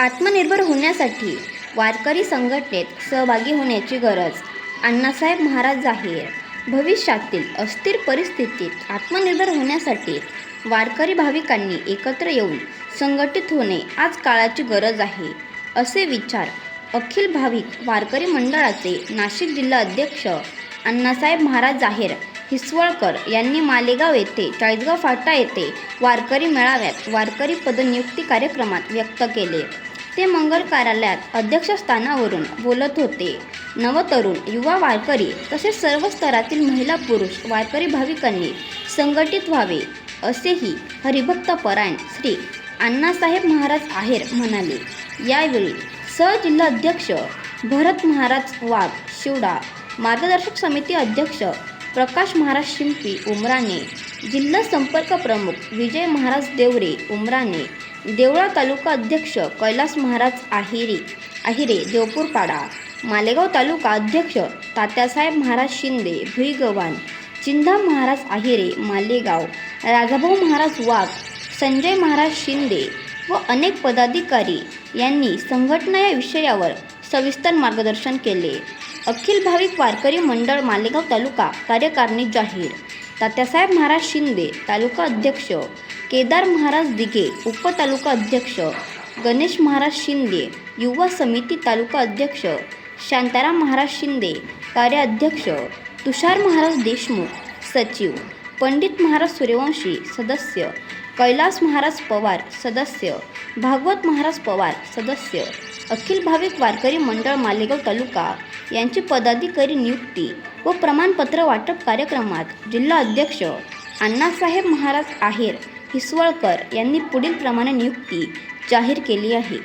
आत्मनिर्भर होण्यासाठी वारकरी संघटनेत सहभागी होण्याची गरज अण्णासाहेब महाराज जाहीर. भविष्यातील अस्थिर परिस्थितीत आत्मनिर्भर होण्यासाठी वारकरी भाविकांनी एकत्र येऊन संघटित होणे आज काळाची गरज आहे असे विचार अखिल भाविक वारकरी मंडळाचे नाशिक जिल्हा अध्यक्ष अण्णासाहेब महाराज जाहीर हिसवळकर यांनी मालेगाव येथे चाळीसगाव फाटा येथे वारकरी मेळाव्यात वारकरी पदनियुक्ती कार्यक्रमात व्यक्त केले. ते मंगल कार्यालयात अध्यक्षस्थानावरून बोलत होते. नवतरुण युवा वारकरी तसेच सर्व स्तरातील महिला पुरुष वारकरी भाविकांनी संघटित व्हावे असेही हरिभक्तपरायण श्री अण्णासाहेब महाराज आहेर म्हणाले. यावेळी सहजिल्हाध्यक्ष भरत महाराज वाघ शिवडा मार्गदर्शक समिती अध्यक्ष प्रकाश महाराज शिंपी उमराणे. जिल्हा संपर्क प्रमुख विजय महाराज देवरे उमराणे. देवळा तालुका अध्यक्ष कैलास महाराज आहिरे आहिरे देवपूरपाडा. मालेगाव तालुका अध्यक्ष तात्यासाहेब महाराज शिंदे भुईगव्हाण. चिंधा महाराज आहिरे मालेगाव. राजाभाऊ महाराज वाघ संजय महाराज शिंदे व अनेक पदाधिकारी यांनी संघटना या विषयावर सविस्तर मार्गदर्शन केले. अखिल भाविक वारकरी मंडळ मालेगाव तालुका कार्यकारिणी जाहीर. तात्यासाहेब महाराज शिंदे तालुका अध्यक्ष केदार महाराज दिघे उपतालुका अध्यक्ष गणेश महाराज शिंदे युवा समिती तालुका अध्यक्ष शांताराम महाराज शिंदे कार्याध्यक्ष तुषार महाराज देशमुख सचिव पंडित महाराज सूर्यवंशी सदस्य कैलास महाराज पवार सदस्य भागवत महाराज पवार सदस्य अखिल भाविक वारकरी मंडळ मालेगाव तालुका यांची पदाधिकारी नियुक्ती व प्रमाणपत्र वाटप कार्यक्रमात जिल्हा अध्यक्ष अण्णासाहेब महाराज आहेर हिसवळकर यांनी पुढील प्रमाणे नियुक्ती जाहीर केली आहे.